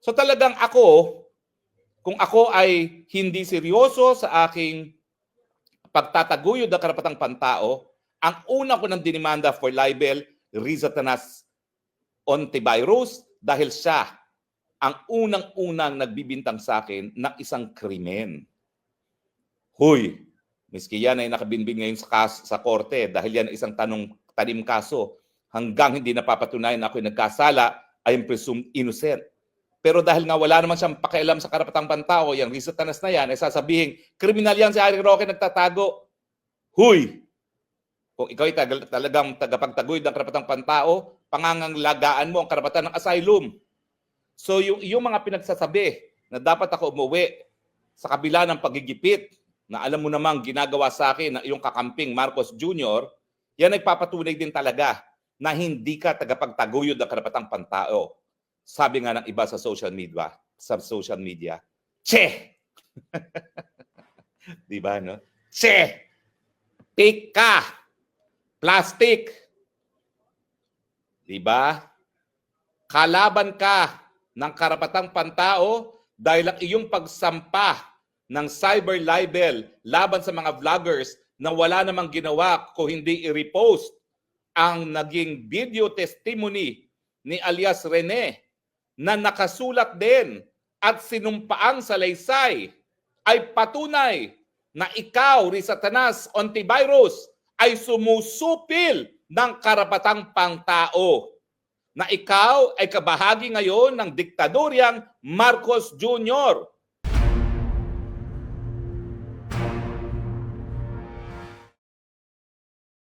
So talagang ako, kung ako ay hindi seryoso sa aking pagtataguyod ng karapatang pantao, ang una ko ng dinimanda for libel, Riza Tanas Ontivirus, dahil siya ang unang-unang nagbibintang sa akin ng isang krimen. Huy, miski yan ay nakabinbin ngayon sa, kas- sa korte dahil yan ay isang tanong tanim kaso hanggang hindi napapatunayan na ako'y nagkasala, I am presumed innocent. Pero dahil nga wala naman siyang pakialam sa karapatang pantao, yung Rizal Tanas na yan, ay sasabihin, kriminal yan si Harry Roque nagtatago. Huy! Kung ikaw ay tagal- talagang tagapagtaguyod ng karapatang pantao, panganganglagaan mo ang karapatan ng asylum. So yung, yung mga pinagsasabi na dapat ako umuwi sa kabila ng pagigipit na alam mo namang ginagawa sa akin ng iyong kakamping Marcos Jr., yan ay papatunay din talaga na hindi ka tagapagtaguyod ng karapatang pantao. Sabi nga ng iba sa social media, sa social media, Che! Di ba, no? Che! Pick ka! Plastic! Di ba? Kalaban ka ng karapatang pantao dahil ang iyong pagsampa ng cyber libel laban sa mga vloggers na wala namang ginawa kung hindi i-repost ang naging video testimony ni alias Rene na nakasulat din at sinumpaang salaysay ay patunay na ikaw, Rizatanas Ontivirus, ay sumusupil ng karapatang pangtao. Na ikaw ay kabahagi ngayon ng diktadoryang Marcos Jr